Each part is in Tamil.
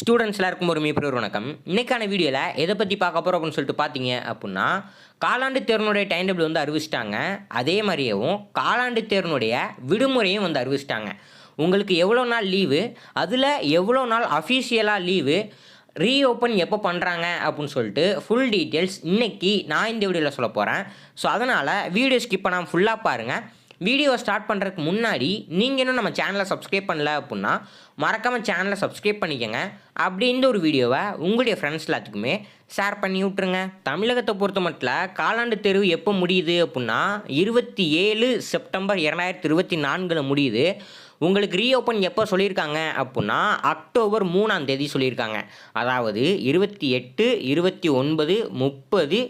ஸ்டூடெண்ட்ஸ் எல்லாருக்கும் ஒரு மிகப்பெரிய வணக்கம். இன்றைக்கான வீடியோவில் எதை பற்றி பார்க்க போகிறோம் அப்படின்னு சொல்லிட்டு பார்த்தீங்க அப்படின்னா காலாண்டு தேர்னுடைய டைம் டேபிள் வந்து அறிவிச்சிட்டாங்க. அதே மாதிரியேவும் காலாண்டு தேர்னுடைய விடுமுறையும் வந்து அறிவிச்சிட்டாங்க. உங்களுக்கு எவ்வளோ நாள் லீவு அதில் எவ்வளோ நாள் அஃபீஷியலாக லீவு ரீஓப்பன் எப்போ பண்ணுறாங்க அப்படின்னு சொல்லிட்டு ஃபுல் டீட்டெயில்ஸ் இன்றைக்கி நான் இந்த வீடியோவில் சொல்ல போகிறேன் ஸோ அதனால் வீடியோ ஸ்கிப் பண்ணாமல் ஃபுல்லாக பாருங்கள் வீடியோ ஸ்டார்ட் பண்ணுறதுக்கு முன்னாடி நீங்கள் இன்னும் நம்ம சேனலை சப்ஸ்கிரைப் பண்ணல அப்படின்னா மறக்காமல் சேனலை சப்ஸ்கிரைப் பண்ணிக்கோங்க. அப்படி இந்த ஒரு வீடியோவை உங்களுடைய ஃப்ரெண்ட்ஸ் எல்லாத்துக்குமே ஷேர் பண்ணி விட்ருங்க தமிழகத்தை பொறுத்த மட்டும் காலாண்டு தேர்வு எப்போ முடியுது அப்படின்னா இருபத்தி ஏழு செப்டம்பர் இரண்டாயிரத்தி இருபத்தி நான்கில் முடியுது. உங்களுக்கு ரீஓப்பன் எப்போ சொல்லியிருக்காங்க அப்படின்னா அக்டோபர் மூணாம் தேதி சொல்லியிருக்காங்க. அதாவது இருபத்தி எட்டு இருபத்தி ஒன்பது முப்பது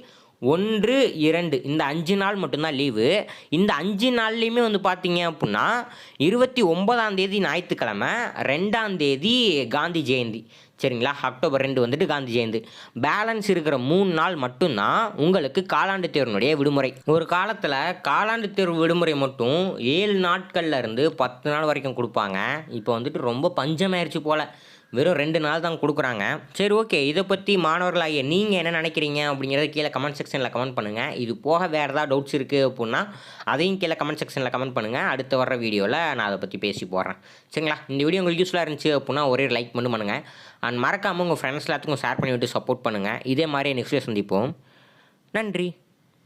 ஒன்று இரண்டு. இந்த அஞ்சு நாள் மட்டும்தான் லீவு. இந்த அஞ்சு நாள்லேயுமே வந்து பார்த்தீங்க அப்படின்னா இருபத்தி ஒன்பதாம் தேதி ஞாயிற்றுக்கிழமை ரெண்டாம் தேதி காந்தி ஜெயந்தி. சரிங்களா? அக்டோபர் ரெண்டு வந்துட்டு காந்தி ஜெயந்தி. பேலன்ஸ் இருக்கிற மூணு நாள் மட்டும்தான் உங்களுக்கு காலாண்டு தேர்வினுடைய விடுமுறை. ஒரு காலத்தில் காலாண்டு தேர்வு விடுமுறை மட்டும் ஏழு நாட்கள்ல இருந்து பத்து நாள் வரைக்கும் கொடுப்பாங்க. இப்போ வந்துட்டு ரொம்ப பஞ்சமாயிருச்சு போல். வெறும் ரெண்டு நாள் தான் கொடுக்குறாங்க. சரி ஓகே. இதை பற்றி மாணவர்களாகிய நீங்கள் என்ன நினைக்கிறீங்க அப்படிங்கிறத கீழே கமெண்ட் செக்ஷனில் கமெண்ட் பண்ணுங்கள் இது போக வேறு ஏதாவது டவுட்ஸ் இருக்குது அப்படின்னா அதையும் கீழே கமெண்ட் செக்ஷனில் கமெண்ட் பண்ணுங்கள் அடுத்து வர வீடியோவில் நான் அதை பற்றி பேசி போடுறேன் சரிங்களா? இந்த வீடியோ உங்களுக்கு யூஸ்ஃபுல்லாக இருந்துச்சு அப்படின்னா ஒரே லைக் மட்டும் பண்ணுங்கள் அண்ட் மறக்காமல் உங்கள் ஃப்ரெண்ட்ஸ் எல்லாத்துக்கும் ஷேர் பண்ணி விட்டு சப்போர்ட் பண்ணுங்கள் இதே மாதிரி நெக்ஸ்ட் சந்திப்போம். நன்றி.